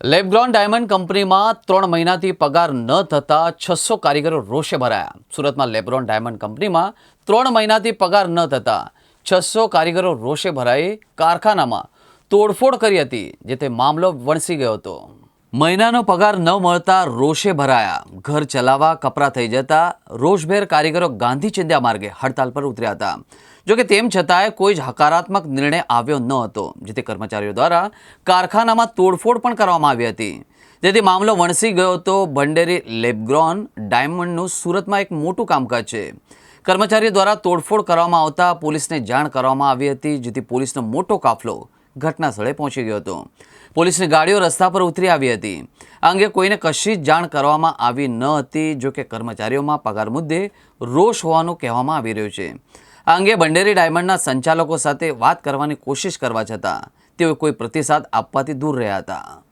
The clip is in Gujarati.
લેબગ્રોન ડાયમંડ કંપનીમાં ત્રણ મહિનાથી પગાર ન થતા છસો કારીગરો રોષે ભરાયા. સુરતમાં લેબ્રોન ડાયમંડ કંપનીમાં ત્રણ મહિનાથી પગાર ન થતા છસો કારીગરો રોષે ભરાઈ કારખાનામાં તોડફોડ કરી હતી, જેથી મામલો વણસી ગયો હતો. મહિનાનો પગાર ન મળતા રોષે ભરાયા. ઘર ચલાવવા, કપરા થઈ જતા રોષભેર કારીગરો ગાંધી ચિંધ્યા માર્ગે હડતાલ પર ઉતર્યા હતા. જોકે તેમ છતાંય કોઈ જ હકારાત્મક નિર્ણય આવ્યો ન હતો, જેથી કર્મચારીઓ દ્વારા કારખાનામાં તોડફોડ પણ કરવામાં આવી હતી. જેથી મામલો વણસી ગયો હતો. ભંડેરી લેબગ્રોન ડાયમંડનું સુરતમાં એક મોટું કામકાજ છે. કર્મચારીઓ દ્વારા તોડફોડ કરવામાં આવતા પોલીસને જાણ કરવામાં આવી હતી, જેથી પોલીસનો મોટો કાફલો ઘટના સ્થળે પહોંચી ગયો હતો. પોલીસની ગાડીઓ રસ્તા પર ઉતરી આવી હતી. આ અંગે કોઈને કશી જ જાણ કરવામાં આવી ન હતી, જો કે કર્મચારીઓમાં પગાર મુદ્દે રોષ હોવાનું કહેવામાં આવી રહ્યું છે. આ અંગે બંડેરી ડાયમંડના સંચાલકો સાથે વાત કરવાની કોશિશ કરવા છતાં તેઓ કોઈ પ્રતિસાદ આપવાથી દૂર રહ્યા હતા.